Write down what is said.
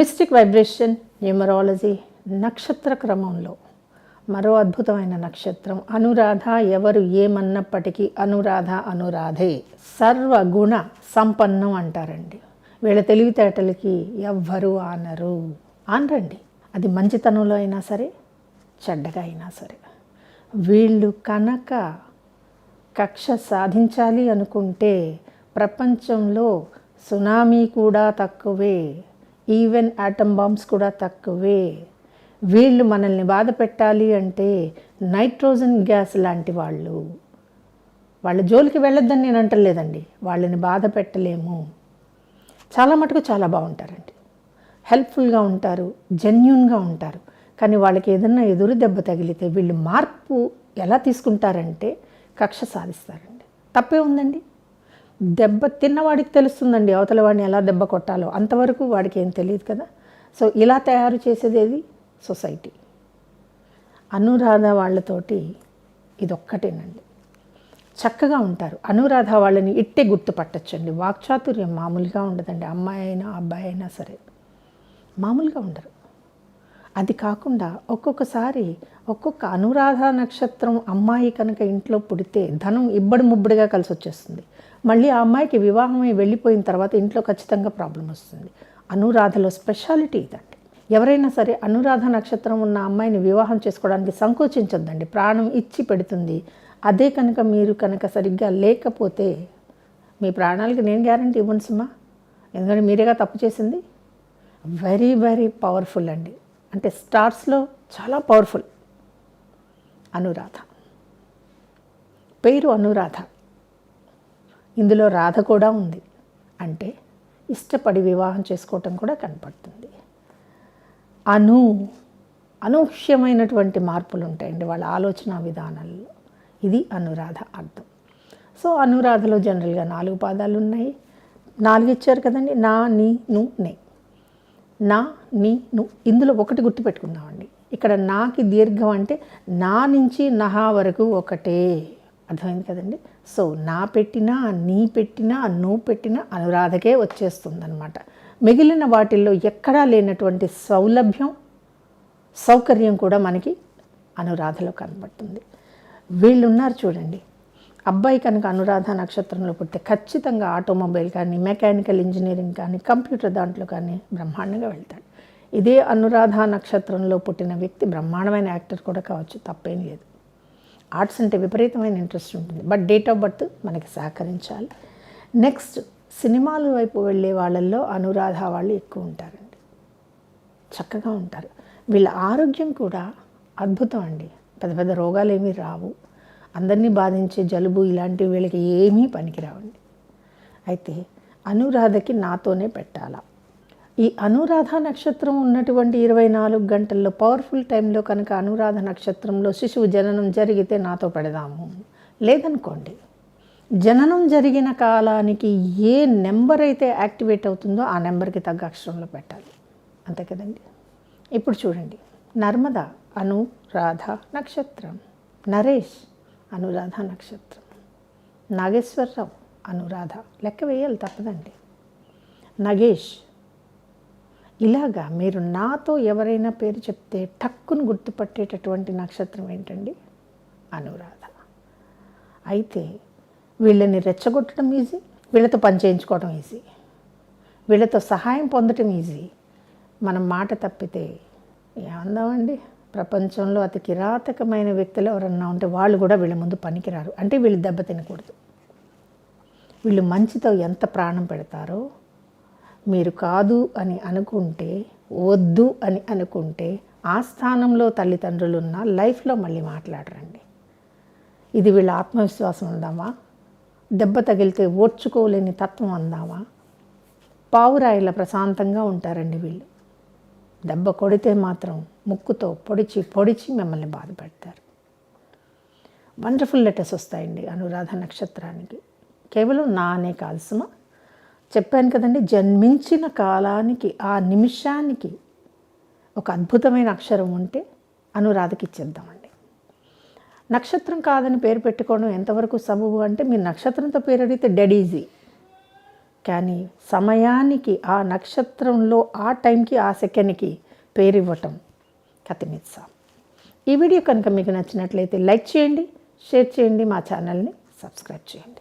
Mystic vibration numerology నక్షత్ర క్రమంలో. మరో అద్భుతమైన నక్షత్రం అనురాధ ఎవరు ఏమన్నప్పటికీ అనురాధ అనురాధే. సర్వగుణ సంపన్నం అంటారండి. వీళ్ళ తెలివితేటలకి ఎవ్వరు ఆనరు. అనరండి అది మంచితనంలో అయినా సరే చెడ్డగా అయినా సరే. వీళ్ళు కనుక కక్ష సాధించాలి అనుకుంటే ప్రపంచంలో సునామీ కూడా తక్కువే. ఈవెన్ ఆటమ్ బాంబ్స్ కూడా తక్కువే. వీళ్ళు మనల్ని బాధ పెట్టాలి అంటే నైట్రోజన్ గ్యాస్ లాంటి వాళ్ళు. వాళ్ళ జోలికి వెళ్ళొద్దని నేను అంటలేదండి. వాళ్ళని బాధ పెట్టలేము. చాలా మటుకు చాలా బాగుంటారండి. హెల్ప్ఫుల్గా ఉంటారు జెన్యున్గా ఉంటారు. కానీ వాళ్ళకి ఏదన్నా ఎదురు దెబ్బ తగిలితే వీళ్ళు మార్పు ఎలా తీసుకుంటారంటే కక్ష సాధిస్తారండి. తప్పే ఉందండి? దెబ్బ తిన్నవాడికి తెలుస్తుందండి అవతల వాడిని ఎలా దెబ్బ కొట్టాలో. అంతవరకు వాడికి ఏం తెలియదు కదా. సో ఇలా తయారు చేసేది ఏది? సొసైటీ. అనురాధ వాళ్ళతోటి ఇదొక్కటేనండి. చక్కగా ఉంటారు. అనురాధ వాళ్ళని ఇట్టే గుర్తుపట్టచ్చండి. వాక్చాతుర్యం మామూలుగా ఉండదండి. అమ్మాయి అయినా అబ్బాయి అయినా సరే. మామూలుగా ఉండరు. అది కాకుండా ఒక్కొక్కసారి ఒక్కొక్క అనురాధ నక్షత్రం అమ్మాయి కనుక ఇంట్లో పుడితే ధనం ఇబ్బడి ముబ్బడిగా కలిసి వచ్చేస్తుంది మళ్ళీ ఆ అమ్మాయికి వివాహమై వెళ్ళిపోయిన తర్వాత ఇంట్లో ఖచ్చితంగా ప్రాబ్లం వస్తుంది. అనురాధలో స్పెషాలిటీ ఇదండి. ఎవరైనా సరే అనురాధ నక్షత్రం ఉన్న అమ్మాయిని వివాహం చేసుకోవడానికి సంకోచించొద్దండి. ప్రాణం ఇచ్చి పెడుతుంది. అదే కనుక మీరు కనుక సరిగ్గా లేకపోతే మీ ప్రాణాలకి నేను గ్యారంటీ ఇవ్వను సుమా. ఎందుకంటే మీరేగా తప్పు చేసింది? వెరీ వెరీ పవర్ఫుల్ అండి. అంటే స్టార్స్లో చాలా పవర్ఫుల్. అనురాధ. పేరు అనురాధ. ఇందులో రాధ కూడా ఉంది. అంటే ఇష్టపడి వివాహం చేసుకోవటం కూడా కనపడుతుంది. అను అనూహ్యమైనటువంటి మార్పులు ఉంటాయండి వాళ్ళ ఆలోచన విధానాల్లో. ఇది అనురాధ అర్థం. సో అనురాధలో జనరల్గా నాలుగు పాదాలు ఉన్నాయి నాలుగు ఇచ్చారు కదండి. నా నీ ను నే. నా నీ ను. ఇందులో ఒకటి గుర్తుపెట్టుకుందామండి ఇక్కడ నాకి దీర్ఘం అంటే నా నుంచి నహా వరకు ఒకటే. అర్థమైంది కదండి? సో నా పెట్టినా నీ పెట్టినా నువ్వు పెట్టినా అనురాధకే వచ్చేస్తుందన్నమాట. మిగిలిన వాటిల్లో ఎక్కడా లేనటువంటి సౌలభ్యం సౌకర్యం కూడా మనకి అనురాధలో కనబడుతుంది. వీళ్ళు ఉన్నారు చూడండి. అబ్బాయి కనుక అనురాధ నక్షత్రంలో పుడితే ఖచ్చితంగా ఆటోమొబైల్ కానీ మెకానికల్ ఇంజనీరింగ్ కానీ కంప్యూటర్ దాంట్లో కానీ బ్రహ్మాండంగా వెళ్తాడు. ఇదే అనురాధ నక్షత్రంలో పుట్టిన వ్యక్తి బ్రహ్మాండమైన యాక్టర్ కూడా కావచ్చు తప్పేం లేదు. ఆర్ట్స్ అంటే విపరీతమైన ఇంట్రెస్ట్ ఉంటుంది. బట్ డేట్ ఆఫ్ బర్త్ మనకి సహకరించాలి. నెక్స్ట్ సినిమాల వైపు వెళ్ళే వాళ్ళల్లో అనురాధ వాళ్ళు ఎక్కువ ఉంటారండి. చక్కగా ఉంటారు. వీళ్ళ ఆరోగ్యం కూడా అద్భుతం అండి. పెద్ద పెద్ద రోగాలు ఏమీ రావు. అందరినీ బాధించే జలుబు ఇలాంటివి వీళ్ళకి ఏమీ పనికిరావండి. అయితే అనురాధకి నాతోనే పెట్టాలా? ఈ అనురాధ నక్షత్రం ఉన్నటువంటి ఇరవై నాలుగు గంటల్లో పవర్ఫుల్ టైంలో కనుక అనురాధ నక్షత్రంలో శిశువు జననం జరిగితే నాతో పెడదాము. లేదనుకోండి. జననం జరిగిన కాలానికి ఏ నెంబర్ అయితే యాక్టివేట్ అవుతుందో ఆ నెంబర్కి తగ్గ అక్షరంలో పెట్టాలి. అంతే కదండి? ఇప్పుడు చూడండి. నర్మద అనురాధ నక్షత్రం. నరేష్ అనురాధ నక్షత్రం. నాగేశ్వరరావు అనురాధ. లెక్క వేయాలి తప్పదండి. నగేష్ ఇలాగా మీరు నాతో ఎవరైనా పేరు చెప్తే టక్కును గుర్తుపట్టేటటువంటి నక్షత్రం ఏంటండి? అనురాధ. అయితే వీళ్ళని రెచ్చగొట్టడం ఈజీ వీళ్ళతో పని చేయించుకోవడం ఈజీ వీళ్ళతో సహాయం పొందటం ఈజీ మనం మాట తప్పితే ఏమందామండి? ప్రపంచంలో అతి కిరాతకమైన వ్యక్తులు ఎవరన్నా ఉంటే వాళ్ళు కూడా వీళ్ళ ముందు పనికిరారు. అంటే వీళ్ళు దెబ్బ తినకూడదు. వీళ్ళు మంచితో ఎంత ప్రాణం పెడతారో మీరు కాదు అని అనుకుంటే వద్దు అని అనుకుంటే ఆ స్థానంలో తల్లిదండ్రులు ఉన్న లైఫ్లో మళ్ళీ మాట్లాడరండి. ఇది వీళ్ళ ఆత్మవిశ్వాసం అందామా? దెబ్బ తగిలితే ఓర్చుకోలేని తత్వం అందామా? పావురాయిల ప్రశాంతంగా ఉంటారండి వీళ్ళు. దెబ్బ కొడితే మాత్రం ముక్కుతో పొడిచి పొడిచి మిమ్మల్ని బాధపెడతారు వండర్ఫుల్ లెటర్స్ వస్తాయండి అనురాధ నక్షత్రానికి. కేవలం నా అనే చెప్పాను కదండి జన్మించిన కాలానికి ఆ నిమిషానికి ఒక అద్భుతమైన అక్షరం ఉంటే అనురాధకి ఇచ్చేద్దామండి. నక్షత్రం కాదని పేరు పెట్టుకోవడం ఎంతవరకు సబబు అంటే మీరు నక్షత్రంతో పేరు అడిగితే డెడ్ ఈజీ కానీ సమయానికి ఆ నక్షత్రంలో ఆ టైంకి ఆ సెకండ్కి పేరు ఇవ్వటం కతిమిత్సా. ఈ వీడియో కనుక మీకు నచ్చినట్లయితే లైక్ చేయండి షేర్ చేయండి మా ఛానల్ని సబ్స్క్రైబ్ చేయండి.